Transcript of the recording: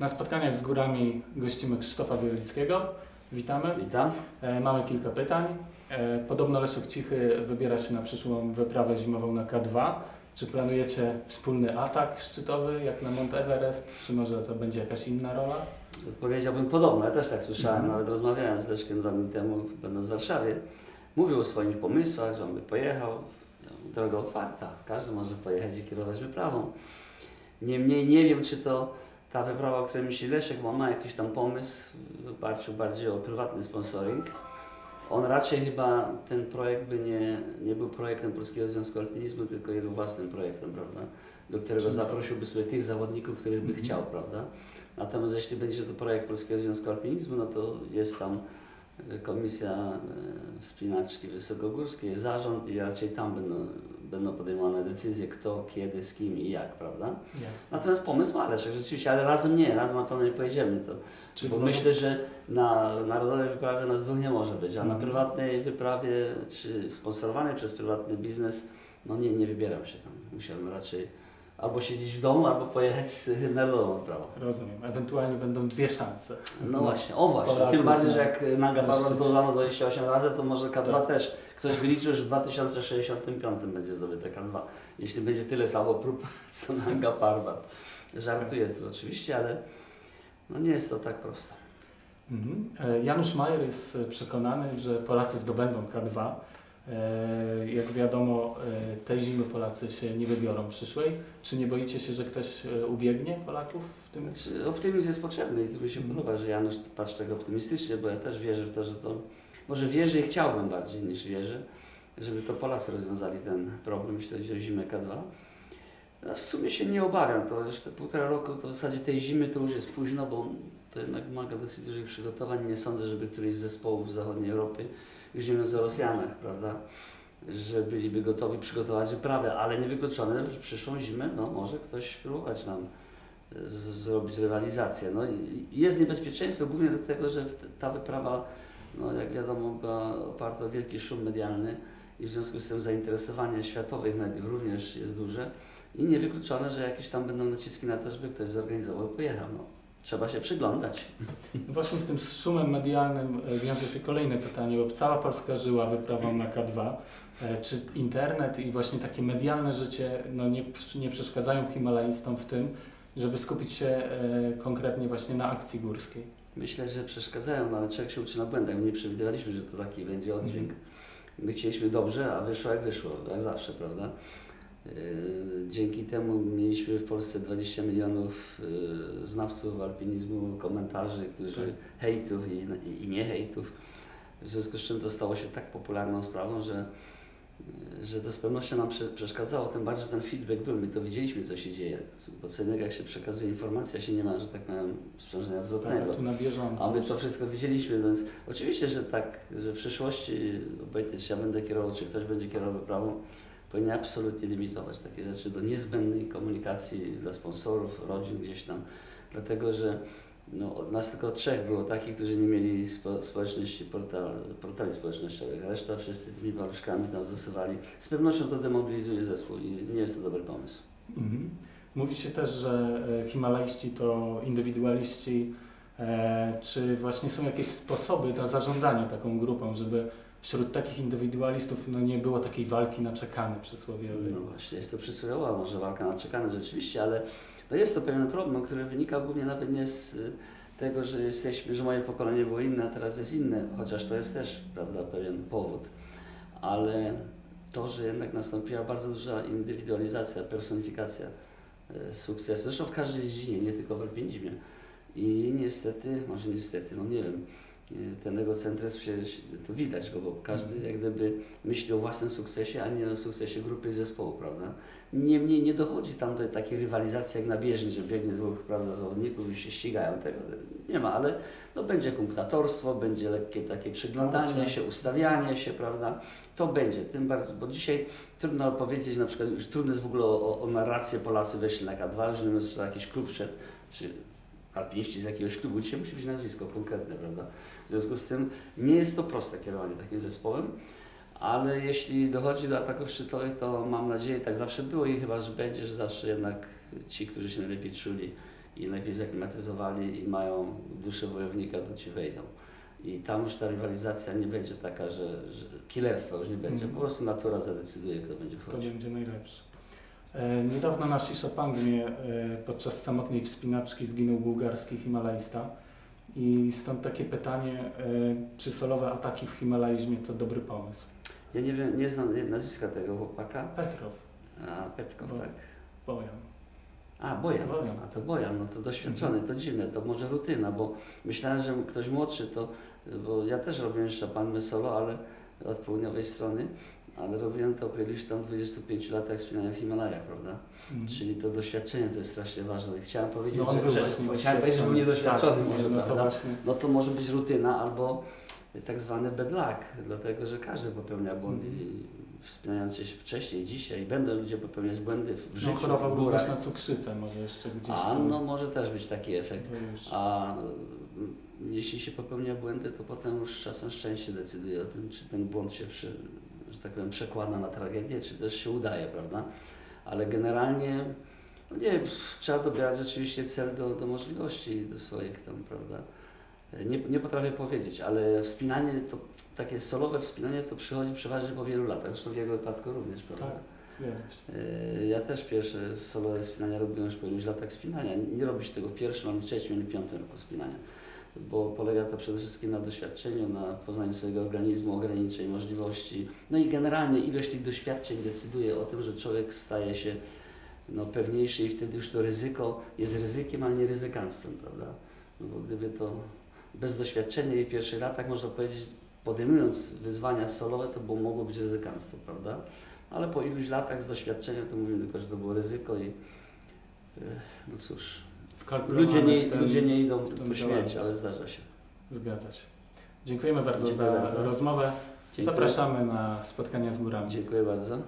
Na spotkaniach z górami gościmy Krzysztofa Wielickiego. Witamy. Witam. E, mamy kilka pytań. E, podobno Leszek Cichy wybiera się na przyszłą wyprawę zimową na K2. Czy planujecie wspólny atak szczytowy jak na Mount Everest, czy może to będzie jakaś inna rola? Powiedziałbym podobno, ja też tak słyszałem, Mhm. nawet rozmawiałem z Leszkiem dwa dni temu, będąc w Warszawie. Mówił o swoich pomysłach, że on by pojechał. Droga otwarta, każdy może pojechać i kierować wyprawą. Niemniej nie wiem, czy to ta wyprawa, o której myśli Leszek, bo on ma jakiś tam pomysł w oparciu bardziej o prywatny sponsoring. On raczej chyba ten projekt by nie, nie był projektem Polskiego Związku Alpinizmu, tylko jego własnym projektem, prawda? Do którego zaprosiłby sobie tych zawodników, których by Mhm. chciał, prawda? Natomiast jeśli będzie to projekt Polskiego Związku Alpinizmu, no to jest tam e, komisja e, wspinaczki wysokogórskiej, zarząd i raczej tam będą, będą podejmowane decyzje, kto, kiedy, z kim i jak, prawda? Jest. Natomiast pomysł ma Leszek, rzeczywiście, ale razem nie, razem na pewno nie pojedziemy to. Czyli Bo może- myślę, że na narodowej wyprawie nas dwóch nie może być, a na Mhm. prywatnej wyprawie, czy sponsorowanej przez prywatny biznes, no nie, nie wybieram się tam. Musiałbym raczej albo siedzieć w domu, albo pojechać z narodową wyprawą. Rozumiem. Ewentualnie będą dwie szanse. No właśnie, o właśnie. Polaków Tym bardziej, na- że jak na szczycie. zdobywano 28 razy, to może K2 Tak. też. Ktoś wyliczył, że w 2065 będzie zdobyte K2. Jeśli będzie tyle samo prób, co Naga Parbat. Żartuję tu oczywiście, ale no nie jest to tak prosto. Mhm. E, Janusz Majer jest e, przekonany, że Polacy zdobędą K2. E, Jak wiadomo, e, tej zimy Polacy się nie wybiorą przyszłej. Czy nie boicie się, że ktoś e, ubiegnie Polaków w tym? Znaczy, optymizm jest potrzebny i tu mi się podoba, że Janusz patrzy tak optymistycznie, bo ja też wierzę w to, że to, może wierzę i chciałbym bardziej niż wierzę, żeby to Polacy rozwiązali ten problem, jeśli chodzi o zimę K2. W sumie się nie obawiam, to te półtora roku, to w zasadzie tej zimy to już jest późno, bo to jednak wymaga dosyć dużych przygotowań. Nie sądzę, żeby któryś z zespołów zachodniej Europy, już nie mówiąc o Rosjanach, prawda, że byliby gotowi przygotować wyprawę, ale niewykluczone, że przyszłą zimę, no może ktoś spróbować nam z- zrobić rywalizację. No, jest niebezpieczeństwo głównie dlatego, że ta wyprawa, no, jak wiadomo, była oparta o wielki szum medialny i w związku z tym zainteresowanie światowych mediów również jest duże i niewykluczone, że jakieś tam będą naciski na to, żeby ktoś zorganizował i pojechał. No, trzeba się przyglądać. Właśnie z tym szumem medialnym e, wiąże się kolejne pytanie, bo cała Polska żyła wyprawą na K2. E, Czy internet i właśnie takie medialne życie no nie, nie przeszkadzają Himalajistom w tym, żeby skupić się e, konkretnie właśnie na akcji górskiej? Myślę, że przeszkadzają, no, ale człowiek się uczy na błędach. My nie przewidywaliśmy, że to taki będzie oddźwięk. My chcieliśmy dobrze, a wyszło jak wyszło, jak zawsze, prawda? Yy, Dzięki temu mieliśmy w Polsce 20 milionów yy, znawców alpinizmu, komentarzy, którzy Tak. hejtów i, i, nie hejtów. W związku z czym to stało się tak popularną sprawą, że, yy, że to z pewnością nam prze, przeszkadzało, tym bardziej, że ten feedback był. My to widzieliśmy, co się dzieje. Bo co innego, jak się przekazuje informacja, się nie ma, że tak powiem, sprzężenia zwrotnego. Tak. A my to wszystko widzieliśmy, więc oczywiście, że tak, że w przyszłości, obojętnie czy ja będę kierował, czy ktoś będzie kierował wyprawą, powinien absolutnie limitować takie rzeczy do niezbędnej komunikacji dla sponsorów, rodzin gdzieś tam, dlatego że no, nas tylko trzech było takich, którzy nie mieli spo, społeczności, portal, portali społecznościowych, reszta wszyscy tymi paluszkami tam zasuwali. Z pewnością to demobilizuje zespół i nie jest to dobry pomysł. Mhm. Mówi się też, że e, Himalaiści to indywidualiści. E, czy właśnie są jakieś sposoby na zarządzanie taką grupą, żeby wśród takich indywidualistów no, nie było takiej walki na czekany przysłowiowej? No właśnie, jest to przysłowiowa może walka na czekane rzeczywiście, ale to jest to pewien problem, który wynika głównie nawet nie z y, tego, że jesteśmy, że moje pokolenie było inne, a teraz jest inne, chociaż to jest też prawda, pewien powód, ale to, że jednak nastąpiła bardzo duża indywidualizacja, personifikacja y, sukcesu, zresztą w każdej dziedzinie, nie tylko w alpinizmie. I niestety, może niestety, no nie wiem, ten egocentryzm się, to widać go, bo każdy jak gdyby myśli o własnym sukcesie, a nie o sukcesie grupy i zespołu, prawda? Niemniej nie dochodzi tam do takiej rywalizacji jak na bieżni, że biegnie dwóch prawda, zawodników i się ścigają tego. Nie ma, ale no, będzie kunktatorstwo, będzie lekkie takie przyglądanie się, ustawianie się, prawda? To będzie, tym bardziej, bo dzisiaj trudno powiedzieć, na przykład już trudno jest w ogóle o, o narrację Polacy weszli na K2, już nie mówiąc, że jakiś klub wszedł, czy alpiniści z jakiegoś klubu, dzisiaj musi być nazwisko konkretne, prawda? W związku z tym nie jest to proste kierowanie takim zespołem, ale jeśli dochodzi do ataków szczytowych, to mam nadzieję, tak zawsze było i chyba, że będzie, że zawsze jednak ci, którzy się najlepiej czuli i lepiej zaklimatyzowali i mają duszę wojownika, to ci wejdą. I tam już ta rywalizacja nie będzie taka, że, że killerstwa już nie będzie. Mhm. Po prostu natura zadecyduje, kto będzie wchodził. będzie najlepszy. E, Niedawno na Shishapangmie e, podczas samotnej wspinaczki zginął bułgarski Himalajsta. I stąd takie pytanie, e, czy solowe ataki w Himalajzmie to dobry pomysł? Ja nie wiem, nie znam nazwiska tego chłopaka. Petrow, A, Petkow, Bo- tak. Bojan. A, Bojan. Bojan. A to Bojan, no to doświadczony, to dziwne, to może rutyna, bo myślałem, że ktoś młodszy to, bo ja też robiłem jeszcze panny solo, ale od południowej strony, ale robiłem to iluś tam 25 latach wspinania w Himalajach, prawda? Mhm. Czyli to doświadczenie to jest strasznie ważne. I Chciałem powiedzieć, No że, że, chciałem powiedzieć, że był doświadczony. niedoświadczony Tak, może, no to właśnie. No to może być rutyna albo tak zwany bad luck, dlatego że każdy popełnia błędy. Mhm. i Wspinając się wcześniej, dzisiaj, będą ludzie popełniać błędy w życiu, No chorował w również górach. na cukrzycę, może jeszcze gdzieś A tam. no może też być taki efekt. A mm, jeśli się popełnia błędy, to potem już czasem szczęście decyduje o tym, czy ten błąd się, przy, że tak powiem, przekłada na tragedię, czy też się udaje, prawda? Ale generalnie, no nie wiem, trzeba dobierać oczywiście cel do, do możliwości, do swoich tam, prawda? Nie, nie potrafię powiedzieć, ale wspinanie, to takie solowe wspinanie to przychodzi przeważnie po wielu latach, zresztą w jego wypadku również, prawda? Tak. Yy, Ja też pierwsze solowe spinania robiłem już po iluś latach spinania. Nie robi się tego w pierwszym, ani trzecim, ani piątym roku spinania, bo polega to przede wszystkim na doświadczeniu, na poznaniu swojego organizmu, ograniczeń, możliwości. No i generalnie ilość tych doświadczeń decyduje o tym, że człowiek staje się no, pewniejszy i wtedy już to ryzyko jest ryzykiem, ale nie ryzykanstwem, prawda? No bo gdyby to bez doświadczenia i pierwszych latach, można powiedzieć, podejmując wyzwania solowe, to było, mogło być ryzykanstwo, prawda? Ale po iluś latach z doświadczenia to mówimy tylko, że to było ryzyko i e, no cóż, Wkalkulowane ludzie nie, w ten- ludzie nie idą po działalność. ale zdarza się. Zgadza się. Dziękujemy bardzo Dziękuję za bardzo. rozmowę. Dziękuję. Zapraszamy na spotkania z górami. Dziękuję bardzo.